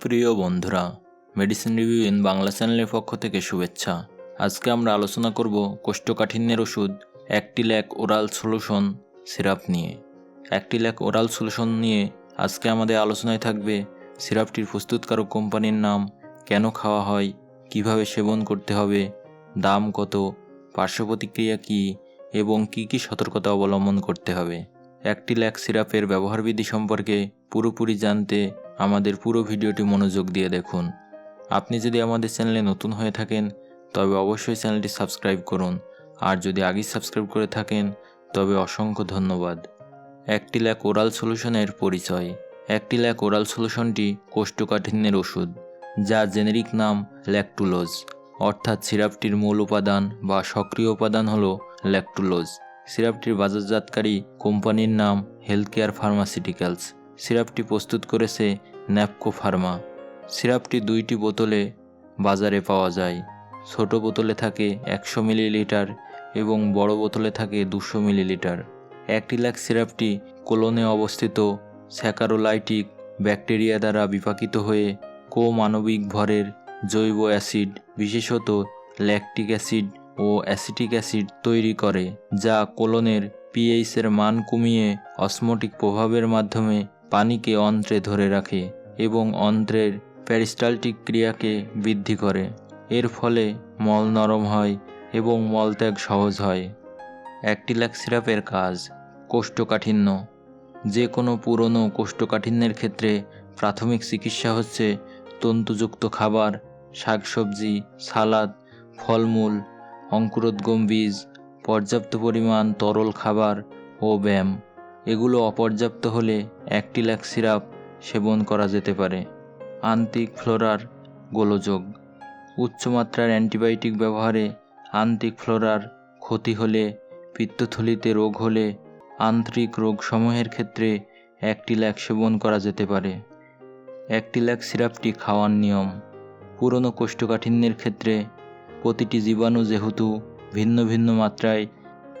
প্রিয় বন্ধুরা medicine review in Bangla চ্যানেলের পক্ষ থেকে শুভেচ্ছা। আজকে আমরা আলোচনা করব কোষ্ঠকাঠিন্যের ওষুধ অ্যাক্টিল্যাক ওরাল সলিউশন সিরাপ নিয়ে। অ্যাক্টিল্যাক ওরাল সলিউশন নিয়ে আজকে আমাদের আলোচনায় থাকবে সিরাপটির প্রস্তুতকারক কোম্পানির নাম, কেন খাওয়া হয়, কীভাবে সেবন করতে হবে, দাম কত, পার্শ্ব প্রতিক্রিয়া কী, এবং কি কি সতর্কতা অবলম্বন করতে হবে। অ্যাক্টিল্যাক সিরাপের ব্যবহারবিধি সম্পর্কে পুরোপুরি জানতে আমাদের পুরো ভিডিওটি মনোযোগ দিয়ে দেখুন। আপনি যদি আমাদের চ্যানেলে নতুন হয়ে থাকেন, তবে অবশ্যই চ্যানেলটি সাবস্ক্রাইব করুন। আর যদি আগেই সাবস্ক্রাইব করে থাকেন, তবে অসংখ্য ধন্যবাদ। অ্যাক্টিল্যাক ওরাল সলিউশনের পরিচয়। অ্যাক্টিল্যাক ওরাল সলিউশনটি কোষ্ঠকাঠিন্যের ওষুধ, যা জেনেরিক নাম ল্যাকটুলোজ। অর্থাৎ সিরাপটির মূল উপাদান বা সক্রিয় উপাদান হল ল্যাকটুলোজ। সিরাপটির বাজারজাতকারী কোম্পানির নাম হেলথ কেয়ার ফার্মাসিউটিক্যালস। সিরাপটি প্রস্তুত করেছে ন্যাপকো ফার্মা। সিরাপটি দুইটি বোতলে বাজারে পাওয়া যায়। ছোট বোতলে থাকে একশো মিলিলিটার এবং বড় বোতলে থাকে দুশো মিলিলিটার। অ্যাক্টিল্যাক সিরাপটি কোলনে অবস্থিত স্যাকারোলাইটিক ব্যাকটেরিয়া দ্বারা বিপাকিত হয়ে কোমানবিক ভরের জৈব অ্যাসিড, বিশেষত ল্যাকটিক অ্যাসিড ও অ্যাসিটিক অ্যাসিড তৈরি করে, যা কোলনের পিএইচের মান কমিয়ে অসমোটিক প্রভাবের মাধ্যমে পানিকে অন্ত্রে ধরে রাখে এবং অন্ত্রের প্যারিস্টালটিক ক্রিয়াকে বৃদ্ধি করে। এর ফলে মল নরম হয় এবং মলত্যাগ সহজ হয়। অ্যাক্টিল্যাক সিরাপের কাজ, কোষ্ঠকাঠিন্য। যে কোনো পুরনো কোষ্ঠকাঠিন্যের ক্ষেত্রে প্রাথমিক চিকিৎসা হচ্ছে তন্তুযুক্ত খাবার, শাকসবজি, সালাদ, ফলমূল, অঙ্কুরোদ্গম বীজ, পর্যাপ্ত পরিমাণ তরল খাবার ও ব্যায়াম। এগুলো অপর্যাপ্ত হলে অ্যাক্টিল্যাক সিরাপ সেবন করা যেতে পারে। আন্তিক ফ্লোরার গোলযোগ। উচ্চমাত্রার অ্যান্টিবায়োটিক ব্যবহারে আন্তিক ফ্লোরার ক্ষতি হলে, পিত্তথলিতে রোগ হলে আন্ত্রিক রোগসমূহের ক্ষেত্রে অ্যাক্টিল্যাক সেবন করা যেতে পারে। অ্যাক্টিল্যাক সিরাপটি খাওয়ার নিয়ম। পুরনো কোষ্ঠকাঠিন্যের ক্ষেত্রে প্রতিটি জীবাণু যেহেতু ভিন্ন ভিন্ন মাত্রায়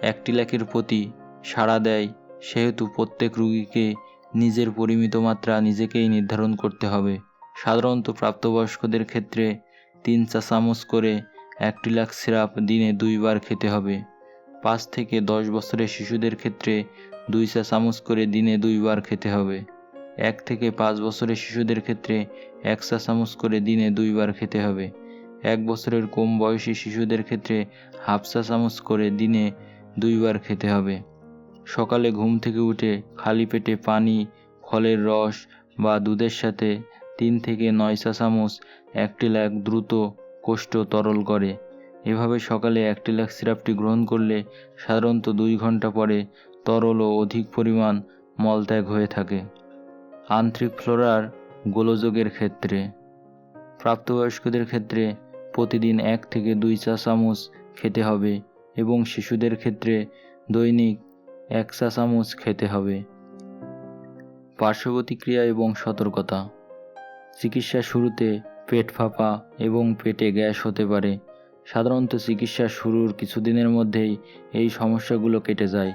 অ্যাক্টিল্যাকের প্রতি সাড়া দেয়, সেহেতু প্রত্যেক রোগীকে নিজের পরিমিত মাত্রা নিজেকেই নির্ধারণ করতে হবে। সাধারণত প্রাপ্তবয়স্কদের ক্ষেত্রে তিন চা চামচ করে অ্যাক্টিল্যাক সিরাপ দিনে দুইবার খেতে হবে। পাঁচ থেকে দশ বছরের শিশুদের ক্ষেত্রে দুই চা চামচ করে দিনে দুইবার খেতে হবে। এক থেকে পাঁচ বছরের শিশুদের ক্ষেত্রে এক চা চামচ করে দিনে দুইবার খেতে হবে। এক বছরের কম বয়সী শিশুদের ক্ষেত্রে হাফ চা চামচ করে দিনে দুইবার খেতে হবে। সকালে ঘুম থেকে উঠে খালি পেটে পানি, ফলের রস বা দুধের সাথে তিন থেকে নয় চা চামচ অ্যাক্টিল্যাক দ্রুত কোষ্ঠ তরল করে। এভাবে সকালে অ্যাক্টিল্যাক সিরাপটি গ্রহণ করলে সাধারণত দুই ঘণ্টা পরে তরল ও অধিক পরিমাণ মলত্যাগ হয়ে থাকে। আন্ত্রিক ফ্লোরার গোলযোগের ক্ষেত্রে। প্রাপ্তবয়স্কদের ক্ষেত্রে প্রতিদিন এক থেকে দুই চা চামচ খেতে হবে এবং শিশুদের ক্ষেত্রে দৈনিক এক চা চামচ খেতে হবে। পার্শ্ব প্রতিক্রিয়া এবং সতর্কতা। চিকিৎসা শুরুতে পেট ফাঁপা এবং পেটে গ্যাস হতে পারে। সাধারণত চিকিৎসা শুরুর কিছুদিনের মধ্যেই এই সমস্যাগুলো কেটে যায়।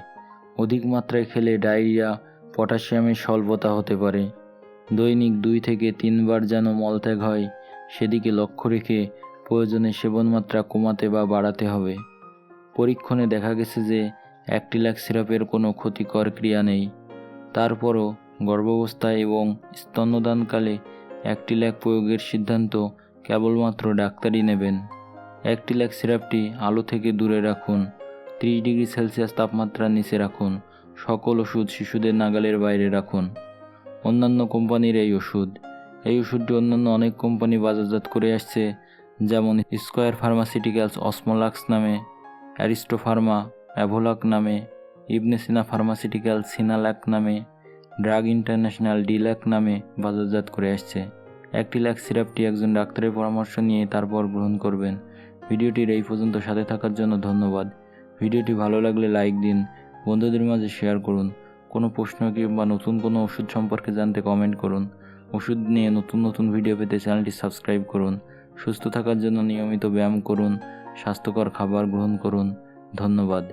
অধিক মাত্রায় খেলে ডায়রিয়া, পটাশিয়ামের স্বল্পতা হতে পারে। দৈনিক দুই থেকে তিনবার যেন মলত্যাগ হয়, সেদিকে লক্ষ্য রেখে প্রয়োজনে সেবন মাত্রা কমাতে বা বাড়াতে হবে। পরীক্ষণে দেখা গেছে যে অ্যাক্টিল্যাক সিরাপের কোনো ক্ষতিকর ক্রিয়া নেই। তারপরও গর্ভাবস্থায় এবং স্তন্যদানকালে অ্যাক্টিল্যাক প্রয়োগের সিদ্ধান্ত কেবলমাত্র ডাক্তারই নেবেন। অ্যাক্টিল্যাক সিরাপটি আলো থেকে দূরে রাখুন, ত্রিশ ডিগ্রি সেলসিয়াস তাপমাত্রার নিচে রাখুন, সকল ওষুধ শিশুদের নাগালের বাইরে রাখুন। অন্যান্য কোম্পানির এই ওষুধ। এই ওষুধটি অন্যান্য অনেক কোম্পানি বাজারজাত করে আসছে, যেমন স্কয়ার ফার্মাসিউটিক্যালস অসমোলাক্স নামে অ্যারিস্টো ফার্মা অ্যাভোলাক নামে ইবনেসিনা ফার্মাসিউটিক্যাল সিনাল্যাক নামে, ড্রাগ ইন্টারন্যাশনাল ডিল্যাক নামে বাজারজাত করে আসছে। একটি ল্যাক সিরাপটি একজন ডাক্তারের পরামর্শ নিয়ে তারপর গ্রহণ করবেন। ভিডিওটির এই পর্যন্ত সাথে থাকার জন্য ধন্যবাদ। ভিডিওটি ভালো লাগলে লাইক দিন, বন্ধুদের মাঝে শেয়ার করুন। কোনো প্রশ্ন কিংবা নতুন কোনো ওষুধ সম্পর্কে জানতে কমেন্ট করুন। ওষুধ নিয়ে নতুন নতুন ভিডিও পেতে চ্যানেলটি সাবস্ক্রাইব করুন। সুস্থ থাকার জন্য নিয়মিত ব্যায়াম করুন, স্বাস্থ্যকর খাবার গ্রহণ করুন। ধন্যবাদ।